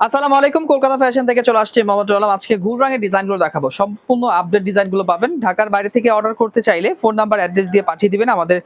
আসসালামু আলাইকুম, কলকাতা ফ্যাশন থেকে চলে আসছে মোহাম্মদ আলম আজকে ঘুর রঙের ডিজাইনগুলো দেখাবো। সম্পূর্ণ আপডেট ডিজাইনগুলো পাবেন। ঢাকার বাইরে থেকে অর্ডার করতে চাইলে ফোন নাম্বার অ্যাড্রেস দিয়ে পাঠিয়ে দিবেন। আমাদের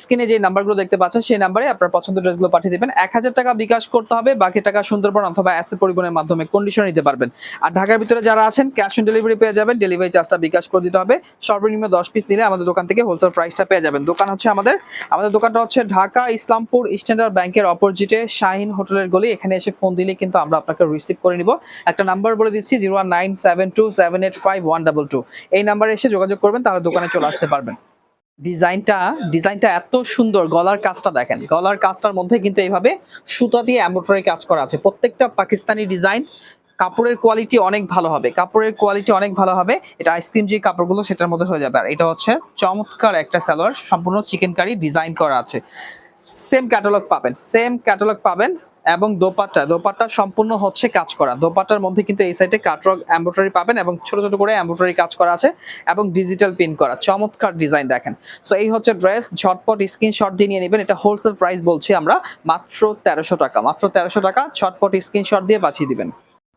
স্ক্রিনে যে নাম্বারগুলো দেখতে পাচ্ছেন, সেই নাম্বারে আপনার পছন্দের ড্রেসগুলো পাঠিয়ে দিবেন। এক হাজার টাকা বিকাশ করতে হবে, বাকি টাকা সুন্দরবন অথবা অ্যাসেট পরিবহনের মাধ্যমে কন্ডিশন নিতে পারবেন। আর ঢাকার ভিতরে যারা আছেন ক্যাশ অন ডেলিভারি পেয়ে যাবেন ডেলিভারি চার্জটা বিকাশ করে দিতে হবে। সর্বনিম্ন দশ পিস নিলে আমাদের দোকান থেকে হোলসেল প্রাইসটা পেয়ে যাবেন। দোকান হচ্ছে আমাদের আমাদের দোকানটা হচ্ছে ঢাকা ইসলামপুর স্ট্যান্ডার্ড ব্যাংকের অপোজিটে শাহিন হোটেলের গলি। এখানে এসে ফোন দিলে কিন্তু আমরা আপনাকে রিসিভ করে নিব। একটা নাম্বার বলে দিচ্ছি zero one nine seven two seven eight five one double two এই নাম্বারে এসে যোগাযোগ করবেন, তাহলে দোকানে চলে আসতে পারবেন। ডিজাইনটা ডিজাইনটা এত সুন্দর, গলার কাজটা দেখেন। গলার কাজটার মধ্যে কিন্তু এইভাবে সুতা দিয়ে এমব্রয়ডারি কাজ করা আছে। প্রত্যেকটা পাকিস্তানি ডিজাইন, কাপড়ের কোয়ালিটি অনেক ভালো হবে। কাপড়ের কোয়ালিটি অনেক ভালো হবে। এটা আইসক্রিম যে কাপড়গুলো, সেটার মধ্যে হয়ে যাবে। আর এটা হচ্ছে চমৎকার একটা সালোয়ার সম্পূর্ণ চিকেন কারি ডিজাইন করা আছে। সেম ক্যাটালগ পাবেন সেম ক্যাটালগ পাবেন। এবং দোপাট্টা। দোপাট্টা সম্পূর্ণ হচ্ছে কাজ করা। দোপাট্টার মধ্যে কিন্তু এই সাইডে কাটরক এমব্রয়ডারি পাবেন এবং ছোট ছোট করে এমব্রয়ডারি কাজ করা আছে এবং ডিজিটাল পিন করা। চমৎকার ডিজাইন দেখেন। সো এই হচ্ছে ড্রেস ঝটপট স্ক্রিনশট দিয়ে নিয়ে নেবেন। এটা হোলসেল প্রাইস বলছি আমরা, মাত্র তেরোশো টাকা। মাত্র তেরোশো টাকা, ঝটপট স্ক্রিনশট দিয়ে পাঠিয়ে দিবেন।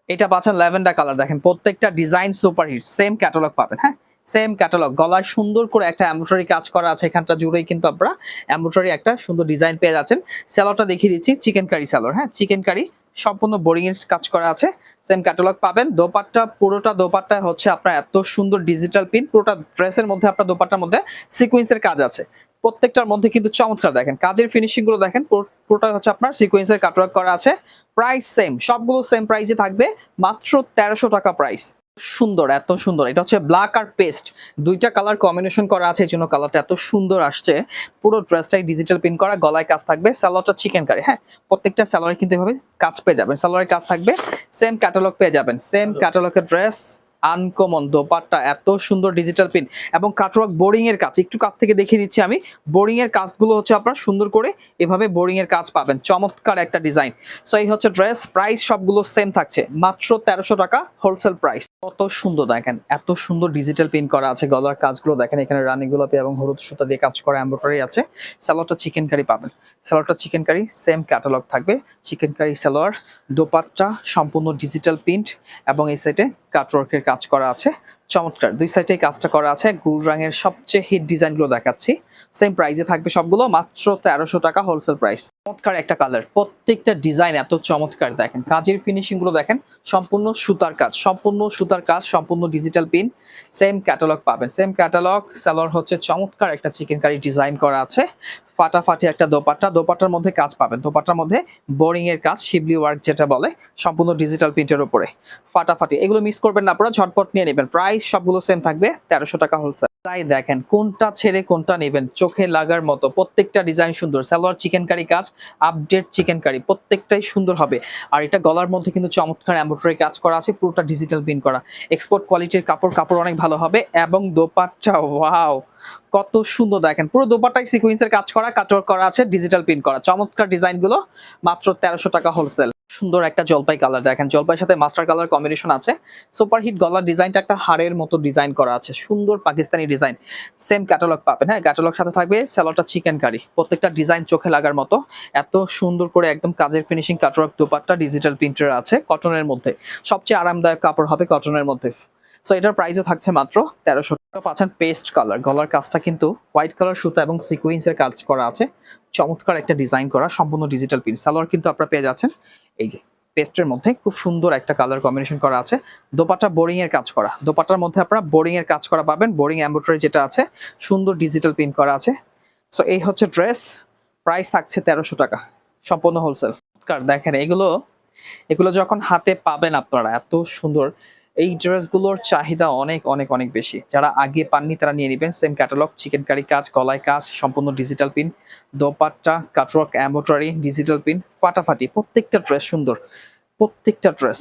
এটা পাচ্ছেন ল্যাভেন্ডার কালার দেখেন। প্রত্যেকটা design super hit same catalogue পাবেন হ্যাঁ? সেম ক্যাটালগ গলায় সুন্দর করে একটা এমব্রয়ডারি কাজ করা আছে এখানটা জুড়েই কিন্তু আপনারা এমব্রয়ডারি একটা সুন্দর ডিজাইন পেয়ে যাচ্ছেন। স্যালোটা দেখিয়ে দিচ্ছি চিকেন কারি স্যালোর হ্যাঁ চিকেন কারি সম্পূর্ণ বোরিং এর কাজ করা আছে। সেম ক্যাটালগ পাবেন। দোপাট্টা, পুরোটা দোপাট্টা হচ্ছে আপনার এত সুন্দর ডিজিটাল পিন পুরোটা ড্রেসের মধ্যে, আপনার দোপাট্টার মধ্যে সিকুয়েন্সের কাজ আছে। প্রত্যেকটার মধ্যে কিন্তু চমৎকার দেখেন, কাজের ফিনিশিংগুলো দেখেন পুরোটা হচ্ছে আপনার সিকুয়েন্সের কাটওয়ার্ক করা আছে। প্রাইস সেম সবগুলো সেম প্রাইসে থাকবে, মাত্র তেরোশো টাকা প্রাইস সুন্দর, এত সুন্দর। এটা হচ্ছে ব্ল্যাক আর পেস্ট দুইটা কালার কম্বিনেশন করা আছে, এই জন্য কালারটা এত সুন্দর আসছে। পুরো ড্রেসটাই ডিজিটাল প্রিন্ট করা, গলায় কাজ থাকবে স্যালোয়ারটা চিকেন কারি হ্যাঁ? প্রত্যেকটা স্যালোয়ারে কিন্তু এভাবে কাজ পেয়ে যাবেন। স্যালোয়ারের কাজ থাকবে সেম ক্যাটালগ পেয়ে যাবেন। সেম ক্যাটালগের ড্রেস আনকমন দোপাট্টা, এত সুন্দর ডিজিটাল পিন এবং কাটওয়ার্ক বোরিং এর কাজ। একটু কাছ থেকে দেখিয়ে দিচ্ছি আমি। বোরিং এর কাজগুলো হচ্ছে আপনার সুন্দর করে এভাবে বোরিং এর কাজ পাবেন। চমৎকার একটা ডিজাইন সো এই হচ্ছে ড্রেস প্রাইস সবগুলো সেম থাকছে। মাত্র তেরোশো টাকা হোলসেল প্রাইস কত সুন্দর দেখেন, এত সুন্দর ডিজিটাল পিন করা আছে। গলার কাজগুলো দেখেন, এখানে রানী গোলাপি এবং হলুদ সুতা দিয়ে কাজ করা এম্ব্রয়ডারি আছে। স্যালোয়ারটা চিকেন কারি পাবেন। স্যালোয়ারটা চিকেন কারি সেম ক্যাটালগ থাকবে। চিকেন কারি সালোয়ার, দোপাট্টা, সম্পূর্ণ ডিজিটাল প্রিন্ট এবং এই সাইডে কাটওয়ার্কের কাজ করা আছে। চমৎকার, দুই সাইডে কাজটা করা আছে। গুল রঙের সবচেয়ে হিট ডিজাইনগুলো দেখাচ্ছি। সেম প্রাইসে থাকবে সবগুলো, মাত্র তেরোশো টাকা হোলসেল প্রাইস চমৎকার একটা কালার প্রত্যেকটা ডিজাইন এত চমৎকার দেখেন। কাজের ফিনিশিংগুলো দেখেন, সম্পূর্ণ সুতার কাজ, সম্পূর্ণ সুতার কাজ, সম্পূর্ণ ডিজিটাল পিন সেম ক্যাটালগ পাবেন। সেম ক্যাটালগ সালোয়ার হচ্ছে চমৎকার একটা চিকেন কারি ডিজাইন করা আছে। ফাটাফাটি একটা দোপাট্টা, দোপাট্টার মধ্যে কাজ পাবেন। দোপাট্টার মধ্যে বোরিং এর কাজ শিবলি ওয়ার্ক যেটা বলে, সম্পূর্ণ ডিজিটাল প্রিন্টের উপরে। ফাটাফাটি, এগুলো মিস করবেন না, আপনারা ঝটপট নিয়ে নেবেন। প্রাইস সবগুলো সেম থাকবে, তেরোশো টাকা হোলসেল তাই দেখেন কোনটা ছেড়ে কোনটা নেবেন, চোখে লাগার মতো। প্রত্যেকটা ডিজাইন সুন্দর। সালোয়ার চিকেন কারি কাজ আপডেট চিকেন কারি প্রত্যেকটাই সুন্দর হবে। আর এটা গলার মধ্যে কিন্তু চমৎকার এম্ব্রয়ডারি কাজ করা আছে, পুরোটা ডিজিটাল প্রিন্ট করা। এক্সপোর্ট কোয়ালিটির কাপড় কাপড় অনেক ভালো হবে এবং দোপাট্টা ওয়াও কত সুন্দর দেখেন। পুরো দোপাট্টায় সিকুয়েন্সের কাজ করা কাটওয়ার্ক করা আছে ডিজিটাল প্রিন্ট করা। চমৎকার ডিজাইনগুলো, মাত্র তেরোশো টাকা হোলসেল সুন্দর একটা জলপাই কালার দেখেন, জলপাইয়ের সাথে মাস্টার কালার কম্বিনেশন আছে। সুপারহিট গলার ডিজাইনটা একটা হাড়ের মতো ডিজাইন করা আছে। সুন্দর পাকিস্তানি ডিজাইন সেম ক্যাটালগ পাবেন হ্যাঁ? ক্যাটালগ সাথে থাকবে স্যালোটা চিকেন কারি প্রত্যেকটা ডিজাইন চোখে লাগার মতো। এত সুন্দর করে একদম কাজের finishing cutwork dupatta digital printer আছে কটনের মধ্যে। সবচেয়ে আরামদায়ক কাপড় হবে কটনের মধ্যে। সো এটার প্রাইসও থাকছে মাত্র তেরোশো টাকা। পাচ্ছেন পেস্ট কালার গলার কাজটা কিন্তু হোয়াইট কালার সুতা এবং সিকুয়েন্সের কাজ করা আছে। চমৎকার একটা ডিজাইন করা, সম্পূর্ণ ডিজিটাল প্রিন্ট সালোয়ার কিন্তু আপনারা পেয়ে যাচ্ছেন। এই যে পেস্টের মধ্যে খুব সুন্দর একটা কালার কম্বিনেশন করা আছে। দোপাট্টা বোরিং এর কাজ করা। দোপাট্টার মধ্যে আপনারা বোরিং এর কাজ করা পাবেন। বোরিং এম্ব্রয়ডারি যেটা আছে, সুন্দর ডিজিটাল প্রিন্ট করা আছে। সো এই হচ্ছে ড্রেস প্রাইস থাকছে তেরোশো টাকা। সম্পূর্ণ হোলসেল দেখেন, এগুলো এগুলো যখন হাতে পাবেন আপনারা, এত সুন্দর এই ড্রেসগুলোর চাহিদা অনেক অনেক অনেক বেশি। যারা আগে পাননি তারা নিয়ে নেবেন। সেম ক্যাটালগ চিকেন কারি কাজ, কলাই কাজ, সম্পূর্ণ digital print dupatta cutwork embroidery digital print ফাটাফাটি, প্রত্যেকটা ড্রেস সুন্দর। প্রত্যেকটা ড্রেস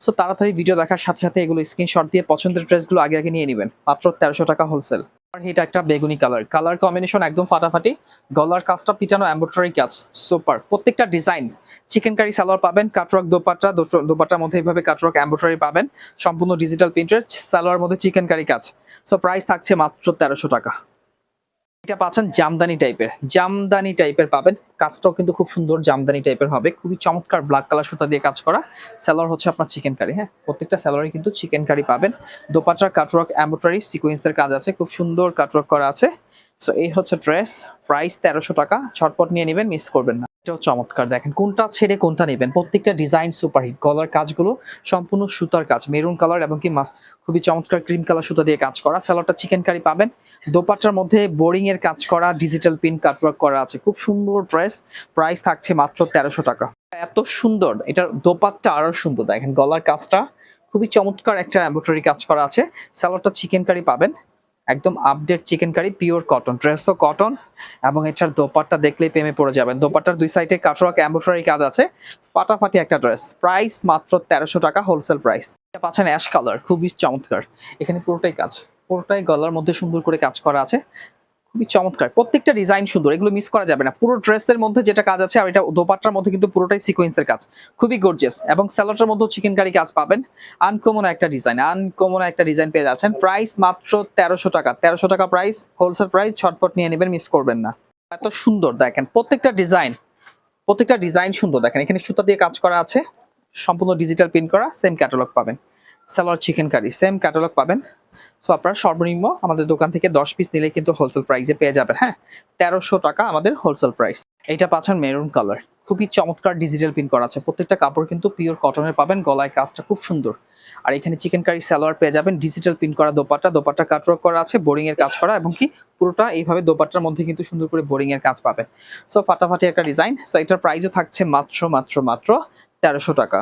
সো তাড়াতাড়ি ভিডিও দেখার সাথে সাথে এগুলো স্ক্রিনশট দিয়ে পছন্দের ড্রেসগুলো আগে আগে নিয়ে নেবেন। মাত্র তেরোশো টাকা হোলসেল এটা একটা বেগুনি কালার কালার কম্বিনেশন একদম ফাটাফাটি। গলার কাজটা পিটানো এম্বোটারি কাজ সুপার প্রত্যেকটা ডিজাইন চিকেন কারি সালোয়ার পাবেন কাটরক দোপাট্টা দোপাট্টার মধ্যে এইভাবে কাটরক এম্বোটারি পাবেন। সম্পূর্ণ ডিজিটাল প্রিন্টের সালোয়ার মধ্যে চিকেন কারি কাজ সো প্রাইস থাকছে মাত্র তেরোশো টাকা। এটা পাচ্ছেন জামদানি টাইপের। জামদানি টাইপের পাবেন। কাজটাও কিন্তু খুব সুন্দর জামদানি টাইপের হবে। খুবই চমৎকার ব্ল্যাক কালার সুতা দিয়ে কাজ করা। স্যালোয়ার হচ্ছে আপনার চিকেন কারি হ্যাঁ? প্রত্যেকটা স্যালোয়ারে কিন্তু চিকেন কারি পাবেন। দোপাটার কাটওয়ার্ক অ্যাম্বোটারি সিকোয়েন্সের কাজ আছে। খুব সুন্দর কাটওয়ার্ক করা আছে। সো এই হচ্ছে ড্রেস প্রাইস তেরোশো টাকা। ছটপট নিয়ে নেবেন মিস করবেন না। এটাও চমৎকার। দেখেন, কোনটা ছেড়ে কোনটা নেবেন। প্রত্যেকটা ডিজাইন সুপারহিট গলার কাজগুলো সম্পূর্ণ সুতার কাজ মেরুন কালার এবং কি মাস খুবই চমৎকার ক্রিম কালার সুতা দিয়ে কাজ করা। স্যালোয়ারটা চিকেন কারি পাবেন। দোপাট্টার মধ্যে বোরিং এর কাজ করা ডিজিটাল পিন কাটওয়ার্ক করা আছে। খুব সুন্দর ড্রেস প্রাইস থাকছে মাত্র তেরোশো টাকা। এত সুন্দর, এটার দোপাট্টা আরও সুন্দর। দেখেন, গলার কাজটা খুবই চমৎকার একটা এম্বোটারি কাজ করা আছে। স্যালোয়ারটা চিকেন কারি পাবেন। একদম update chikankari pure cotton ড্রেসও কটন এবং এটার দোপাট্টা দেখলেই প্রেমে পড়ে যাবেন। দোপাট্টার দুই সাইডে কাটোয়া এম্বোটারি কাজ আছে। ফাটাফাটি একটা ড্রেস প্রাইস মাত্র তেরোশো টাকা হোলসেল প্রাইস এটা পাচ্ছেন অ্যাশ কালার খুবই চমৎকার। এখানে পুরোটাই কাজ, পুরোটাই গলার মধ্যে সুন্দর করে কাজ করা আছে। খুবই চমৎকার। প্রত্যেকটা ডিজাইন সুন্দর, এগুলো মিস করা যাবে না। পুরো ড্রেসের মধ্যে যেটা কাজ আছে আর এটা দোপাট্টার মধ্যে কিন্তু পুরোটাই সিকোয়েন্সের কাজ। খুবই গর্জিয়াস এবং স্যালোটার মধ্যেও চিকেন কারি কাজ পাবেন। আনকমন একটা ডিজাইন আনকমন একটা ডিজাইন পেয়ে যাচ্ছেন। প্রাইস মাত্র তেরোশো টাকা। তেরোশো টাকা প্রাইস হোলসেল প্রাইস ছটপট নিয়ে নেবেন মিস করবেন না। এত সুন্দর দেখেন, প্রত্যেকটা ডিজাইন প্রত্যেকটা ডিজাইন সুন্দর দেখেন। এখানে সুতা দিয়ে কাজ করা আছে। সম্পূর্ণ ডিজিটাল প্রিন্ট করা সেম ক্যাটালগ পাবেন। Salwar chikankari same catalogue পাবেন। সো আপনারা সর্বনিম্ন আমাদের দোকান থেকে দশ পিস নিলে কিন্তু হোলসেল প্রাইসে পেয়ে যাবেন হ্যাঁ? তেরোশো টাকা আমাদের হোলসেল প্রাইস এটা পাচ্ছেন মেরুন কালার খুবই চমৎকার ডিজিটাল প্রিন্ট করা আছে। প্রত্যেকটা কাপড় কিন্তু পিওর কটনের পাবেন, গলায় কাজটা খুব সুন্দর। আর এখানে চিকেন কারি সালোয়ার পেয়ে যাবেন ডিজিটাল প্রিন্ট করা দোপাট্টা। দোপাট্টা কাটওয়ার্ক করা আছে বোরিং এর কাজ করা, এবং কি পুরোটা এইভাবে দোপাট্টার মধ্যে কিন্তু সুন্দর করে বোরিং এর কাজ পাবেন। সো ফাটাফাটি একটা ডিজাইন সো এটার প্রাইসও থাকছে মাত্র মাত্র মাত্র তেরোশো টাকা।